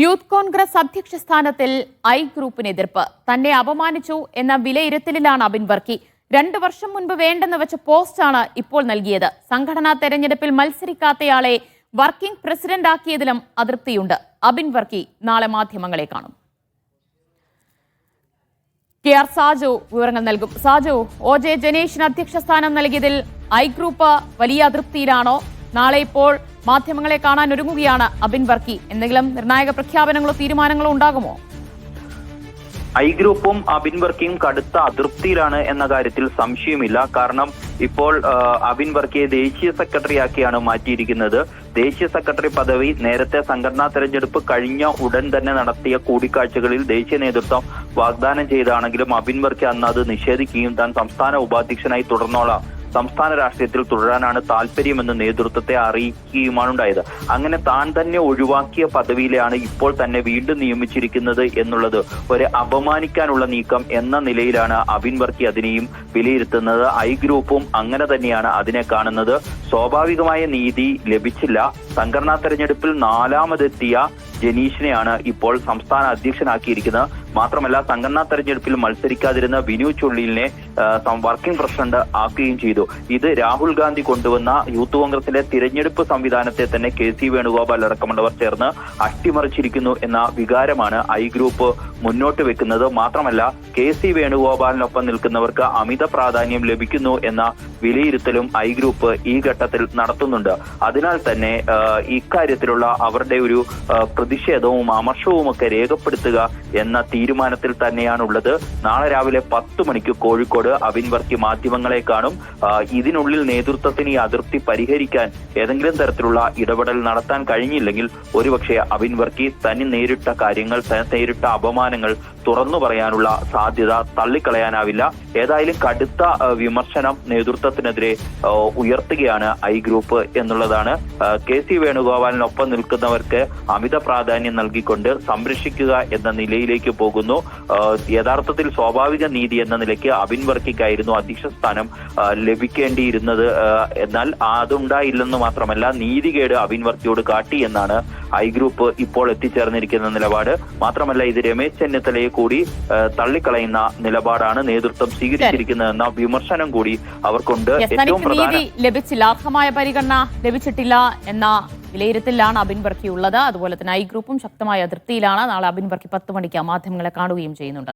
Youth Congress അധ്യക്ഷ സ്ഥാനത്തിൽ I ഗ്രൂപ്പിന് എതിർപ്പ്. തന്നെ അപമാനിച്ചു എന്ന വിലയിരുത്തലിലാണ് അബിൻ വർക്കി. രണ്ട് വർഷം മുൻപ് വേണ്ടെന്ന് വെച്ച പോസ്റ്റാണ് ഇപ്പോൾ നൽകിയത്. സംഘടനാ തെരഞ്ഞെടുപ്പിൽ മത്സരിക്കാത്തയാളെ വർക്കിംഗ് പ്രസിഡന്റ് ആക്കിയതിലും അതൃപ്തിയുണ്ട്. അബിൻ വർക്കി നാളെ മാധ്യമങ്ങളെ കാണും. കെ ആർ സാജു വിവരങ്ങൾ നൽകും. സാജു ഒ ജെ ജനേഷിന് അധ്യക്ഷ സ്ഥാനം നൽകിയതിൽ ഐ ഗ്രൂപ്പ് വലിയ അതൃപ്തിയിലാണോ? നാളെ ഇപ്പോൾ മാധ്യമങ്ങളെ കാണാൻ ഒരുങ്ങുകയാണ് അബിൻ വർക്കി. എന്തെങ്കിലും നിർണായക പ്രഖ്യാപനങ്ങളോ തീരുമാനങ്ങളോ ഉണ്ടാകുമോ? ഐ ഗ്രൂപ്പും അബിൻ വർക്കിയും കടുത്ത അതൃപ്തിയിലാണ് എന്ന കാര്യത്തിൽ സംശയമില്ല. കാരണം ഇപ്പോൾ അബിൻ വർക്കിയെ ദേശീയ സെക്രട്ടറിയാക്കിയാണ് മാറ്റിയിരിക്കുന്നത്. ദേശീയ സെക്രട്ടറി പദവി നേരത്തെ സംഘടനാ തെരഞ്ഞെടുപ്പ് കഴിഞ്ഞ ഉടൻ തന്നെ നടത്തിയ കൂടിക്കാഴ്ചകളിൽ ദേശീയ നേതൃത്വം വാഗ്ദാനം ചെയ്താണെങ്കിലും അബിൻ വർക്കി അന്ന് അത് നിഷേധിക്കുകയും താൻ സംസ്ഥാന ഉപാധ്യക്ഷനായി തുടർന്നോളാം സംസ്ഥാന രാഷ്ട്രീയത്തിൽ തുടരാനാണ് താല്പര്യമെന്ന് നേതൃത്വത്തെ അറിയിക്കുകയുമാണ് ഉണ്ടായത് അങ്ങനെ താൻ തന്നെ ഒഴിവാക്കിയ പദവിയിലാണ് ഇപ്പോൾ തന്നെ വീണ്ടും നിയമിച്ചിരിക്കുന്നത് എന്നുള്ളത് ഒരു അപമാനിക്കാനുള്ള നീക്കം എന്ന നിലയിലാണ് അബിൻ വർക്കി അതിനെയും വിലയിരുത്തുന്നത്. ഐ ഗ്രൂപ്പും അങ്ങനെ തന്നെയാണ് അതിനെ കാണുന്നത്. സ്വാഭാവികമായ നീതി ലഭിച്ചില്ല. സംഘടനാ തെരഞ്ഞെടുപ്പിൽ നാലാമതെത്തിയ ജനീഷിനെയാണ് ഇപ്പോൾ സംസ്ഥാന അധ്യക്ഷനാക്കിയിരിക്കുന്നത്. മാത്രമല്ല സംഘടനാ തെരഞ്ഞെടുപ്പിൽ മത്സരിക്കാതിരുന്ന വിനു ചുള്ളിലിനെ വർക്കിംഗ് പ്രസിഡന്റ് ആക്കുകയും ചെയ്തു. ഇത് രാഹുൽ ഗാന്ധി കൊണ്ടുവന്ന യൂത്ത് കോൺഗ്രസിലെ തിരഞ്ഞെടുപ്പ് സംവിധാനത്തെ തന്നെ കെ സി വേണുഗോപാൽ അടക്കമുള്ളവർ ചേർന്ന് അട്ടിമറിച്ചിരിക്കുന്നു എന്ന വികാരമാണ് ഐ ഗ്രൂപ്പ് മുന്നോട്ട് വെക്കുന്നത്. മാത്രമല്ല കെ സി വേണുഗോപാലിനൊപ്പം നിൽക്കുന്നവർക്ക് അമിത പ്രാധാന്യം ലഭിക്കുന്നു എന്ന വിലയിരുത്തലും ഐ ഗ്രൂപ്പ് ഈ ഘട്ടത്തിൽ നടത്തുന്നുണ്ട്. അതിനാൽ തന്നെ ഇക്കാര്യത്തിലുള്ള അവരുടെ ഒരു പ്രതിഷേധവും അമർഷവും ഒക്കെ രേഖപ്പെടുത്തുക എന്ന തീരുമാനത്തിൽ തന്നെയാണുള്ളത്. നാളെ രാവിലെ പത്ത് മണിക്ക് കോഴിക്കോട് അബിൻ വർക്കി മാധ്യമങ്ങളെ കാണും. ഇതിനുള്ളിൽ നേതൃത്വത്തിന് ഈ അതിർത്തി പരിഹരിക്കാൻ ഏതെങ്കിലും തരത്തിലുള്ള ഇടപെടൽ നടത്താൻ കഴിഞ്ഞില്ലെങ്കിൽ ഒരുപക്ഷെ അവിൻ വർക്കി തനി നേരിട്ട കാര്യങ്ങൾ നേരിട്ട അപമാനങ്ങൾ തുറന്നു പറയാനുള്ള സാധ്യത തള്ളിക്കളയാനാവില്ല. ഏതായാലും കടുത്ത വിമർശനം നേതൃത്വത്തിനെതിരെ ഉയർത്തുകയാണ് ഐ ഗ്രൂപ്പ് എന്നുള്ളതാണ്. കെ സി വേണുഗോപാലിനൊപ്പം നിൽക്കുന്നവർക്ക് അമിത പ്രാധാന്യം നൽകിക്കൊണ്ട് സംരക്ഷിക്കുക എന്ന നിലയിലേക്ക് പോകുന്നു. യഥാർത്ഥത്തിൽ സ്വാഭാവിക നീതി എന്ന നിലയ്ക്ക് അബിൻ വർക്കിക്കായിരുന്നു അധ്യക്ഷ സ്ഥാനം ലഭിക്കേണ്ടിയിരുന്നത് എന്നാൽ അതുണ്ടായില്ലെന്ന് മാത്രമല്ല നീതികേട് അബിൻ വർക്കിയോട് കാട്ടി എന്നാണ് ഐ ഗ്രൂപ്പ് ഇപ്പോൾ എത്തിച്ചേർന്നിരിക്കുന്ന നിലപാട്. മാത്രമല്ല ഇത് രമേശ് ചെന്നിത്തലയെ കൂടി തള്ളിക്കളയുന്ന നിലപാടാണ് നേതൃത്വം സ്വീകരിച്ചിരിക്കുന്നതെന്ന വിമർശനം കൂടി അവർക്കുണ്ട്. ഏറ്റവും പ്രധാന ലഭിച്ചില്ല അർഹമായ പരിഗണന ലഭിച്ചിട്ടില്ല എന്ന വിലയിരുത്തലിലാണ് അബിൻ വർക്കി ഉള്ളത്. അതുപോലെ തന്നെ ഐ ഗ്രൂപ്പും ശക്തമായ അതിർത്തിയിലാണ്. നാളെ അബിൻ വർക്കി പത്ത് മണിക്ക് മാധ്യമങ്ങളെ കാണുകയും ചെയ്യുന്നുണ്ട്.